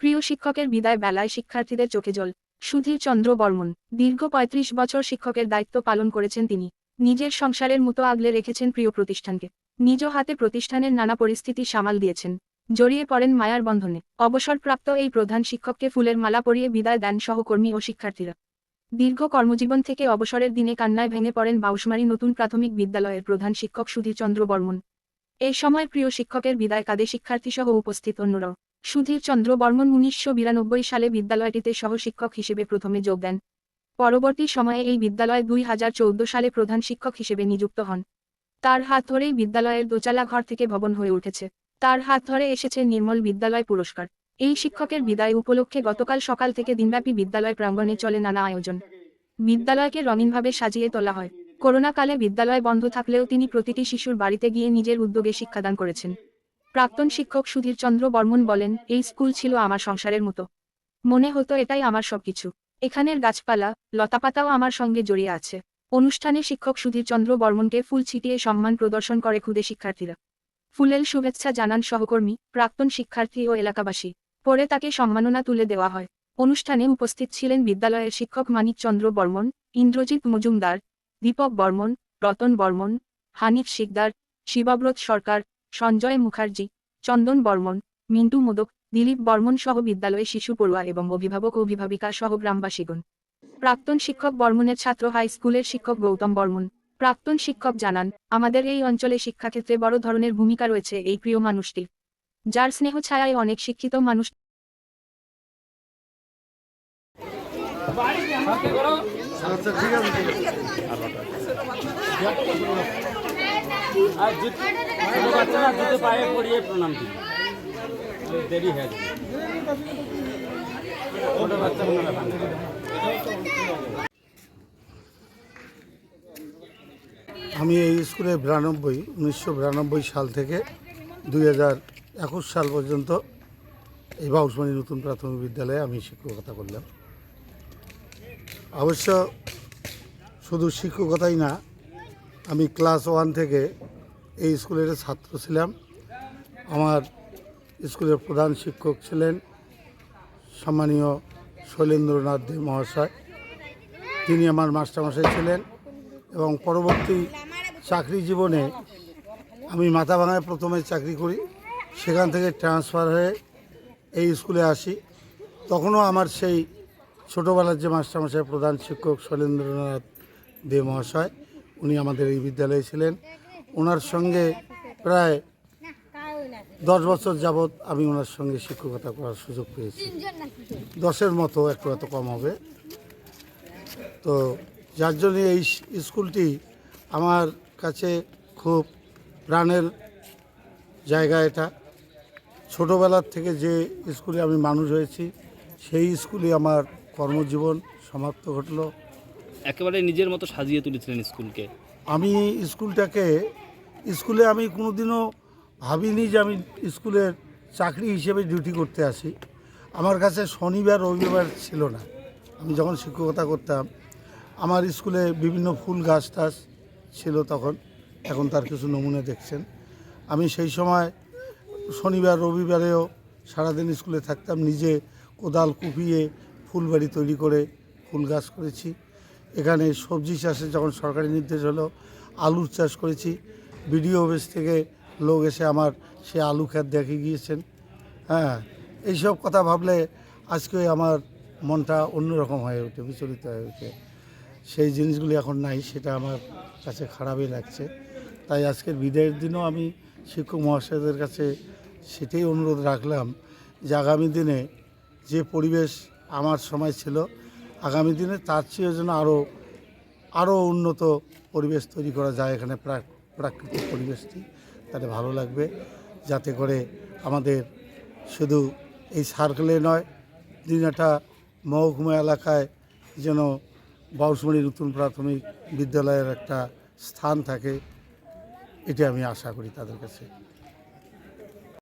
প্রিয় শিক্ষকের বিদায় বেলায় শিক্ষার্থীদের চোখে জল। সুধীর চন্দ্র বর্মন, দীর্ঘ ৩৫ বছর শিক্ষকের দায়িত্ব পালন করেছেন তিনি। নিজের সংসারের মতো আগলে রেখেছেন প্রিয় প্রতিষ্ঠানকে। নিজ হাতে প্রতিষ্ঠানের নানা পরিস্থিতি সামাল দিয়েছেন। জড়িয়ে পড়েন মায়ার বন্ধনে। অবসরপ্রাপ্ত এই প্রধান শিক্ষককে ফুলের মালা পরিয়ে বিদায় দেন সহকর্মী ও শিক্ষার্থীরা। দীর্ঘ কর্মজীবন থেকে অবসরের দিনে কান্নায় ভেঙে পড়েন বাউসমারী নতুন প্রাথমিক বিদ্যালয়ের প্রধান শিক্ষক সুধীর চন্দ্র বর্মন। এই সময় প্রিয় শিক্ষকের বিদায় কাঁদে শিক্ষার্থীসহ উপস্থিত অন্যরাও সুধীর চন্দ্র বর্মন উনিশশো বিরানব্বই সালে বিদ্যালয়টিতে সহশিক্ষক হিসেবে প্রথমে যোগ দেন। পরবর্তী সময়ে এই বিদ্যালয়ে দুই হাজার চৌদ্দ সালে প্রধান শিক্ষক হিসেবে নিযুক্ত হন। তার হাত ধরেই বিদ্যালয়ের দোচালা ঘর থেকে ভবন হয়ে উঠেছে। তার হাত ধরে এসেছে নির্মল বিদ্যালয় পুরস্কার। এই শিক্ষকের বিদায় উপলক্ষে গতকাল সকাল থেকে দিনব্যাপী বিদ্যালয় প্রাঙ্গণে চলে নানা আয়োজন। বিদ্যালয়কে রঙিনভাবে সাজিয়ে তোলা হয়। করোনাকালে বিদ্যালয় বন্ধ থাকলেও তিনি প্রতিটি শিশুর বাড়িতে গিয়ে নিজের উদ্যোগে শিক্ষাদান করেছেন। প্রাক্তন শিক্ষক সুধীর চন্দ্র বর্মন বলেন, এই স্কুল ছিল আমার সংসারের মতো। মনে হতো এটাই আমার সবকিছু। এখানের গাছপালা, লতাপাতাও আমার সঙ্গে জড়িয়ে আছে। অনুষ্ঠানে শিক্ষক সুধীর চন্দ্র বর্মনকে ফুল ছিটিয়ে সম্মান প্রদর্শন করে খুদে শিক্ষার্থীরা। ফুলেল শুভেচ্ছা জানান সহকর্মী, প্রাক্তন শিক্ষার্থী ও এলাকাবাসী। পরে তাকে সম্মাননা তুলে দেওয়া হয়। অনুষ্ঠানে উপস্থিত ছিলেন বিদ্যালয়ের শিক্ষক মানিক চন্দ্র বর্মন, ইন্দ্রজিৎ মজুমদার দীপক বর্মন, রতন বর্মন, হানিফ শিকদার, শিবাব্রত সরকার, সঞ্জয় মুখার্জি, চন্দন বর্মন, মিন্টু মোদক, দিলীপ বর্মন সহ বিদ্যালয়ে শিশু পড়ুয়া এবং অভিভাবক অভিভাবিকা সহ গ্রামবাসীগণ। প্রাক্তন শিক্ষক বর্মনের ছাত্র হাই স্কুলের শিক্ষক গৌতম বর্মন। প্রাক্তন শিক্ষক জানান, আমাদের এই অঞ্চলে শিক্ষাক্ষেত্রে বড় ধরনের ভূমিকা রয়েছে এই প্রিয় মানুষটির। যার স্নেহ ছায়ায় অনেক শিক্ষিত মানুষ আমি এই স্কুলে বিরানব্বই, উনিশশো বিরানব্বই সাল থেকে দুই হাজার একুশ সাল পর্যন্ত এই বাউসমানি নতুন প্রাথমিক বিদ্যালয়ে আমি শিক্ষকতা করলাম। অবশ্য শুধু শিক্ষকতাই না, আমি ক্লাস ওয়ান থেকে এই স্কুলের ছাত্র ছিলাম। আমার স্কুলের প্রধান শিক্ষক ছিলেন সম্মানীয় শৈলেন্দ্রনাথ দে মহাশয়। তিনি আমার মাস্টারমশাই ছিলেন এবং পরবর্তী চাকরি জীবনে আমি মাথাভাঙায় প্রথমে চাকরি করি। সেখান থেকে ট্রান্সফার হয়ে এই স্কুলে আসি। তখনও আমার সেই ছোটোবেলার যে মাস্টারমশাই প্রধান শিক্ষক শৈলেন্দ্রনাথ দে মহাশয়, উনি আমাদের এই বিদ্যালয়ে ছিলেন। ওনার সঙ্গে প্রায় দশ বছর যাবৎ আমি ওনার সঙ্গে শিক্ষকতা করার সুযোগ পেয়েছি। দশের মতো একটু এত কম হবে। তো যার জন্য এই স্কুলটি আমার কাছে খুব প্রাণের জায়গা এটা। ছোটোবেলার থেকে যে স্কুলে আমি মানুষ হয়েছি, সেই স্কুলে আমার কর্মজীবন সমাপ্ত ঘটলো। একেবারে নিজের মতো সাজিয়ে তুলেছিলেন স্কুলকে। আমি স্কুলটাকে স্কুলে আমি কোনোদিনও ভাবিনি যে আমি স্কুলের চাকরি হিসেবে ডিউটি করতে আসি। আমার কাছে শনিবার রবিবার ছিল না। আমি যখন শিক্ষকতা করতাম আমার স্কুলে বিভিন্ন ফুল গাছ টাছ ছিল তখন। এখন তার কিছু নমুনা দেখছেন। আমি সেই সময় শনিবার রবিবারেও সারাদিন স্কুলে থাকতাম নিজে কোদাল কুপিয়ে ফুলবাড়ি তৈরি করে ফুল গাছ করেছি। এখানে সবজি চাষে যখন সরকারি নির্দেশ হলো, আলুর চাষ করেছি। বিডিও অফিস থেকে লোক এসে আমার সে আলু ক্ষেত দেখে গিয়েছেন। হ্যাঁ এইসব কথা ভাবলে আজকে আমার মনটা অন্যরকম হয়ে ওঠে, বিচলিত হয়ে ওঠে। সেই জিনিসগুলি এখন নাই, সেটা আমার কাছে খারাপই লাগছে। তাই আজকের বিদায়ের দিনও আমি শিক্ষক মহাশয়দের কাছে সেটাই অনুরোধ রাখলাম যে আগামী দিনে যে পরিবেশ আমার সময় ছিল। আগামী দিনে তার চেয়েও যেন আরও আরও উন্নত পরিবেশ তৈরি করা যায় এখানে প্রাক- প্রাকৃতিক পরিবেশটি, তাতে ভালো লাগবে। যাতে করে আমাদের শুধু এই সার্কেলে নয় দিনাটা মহকুমা এলাকায় যেন বাউসমারি নতুন প্রাথমিক বিদ্যালয়ের একটা স্থান থাকে, এটা আমি আশা করি তাদের কাছে।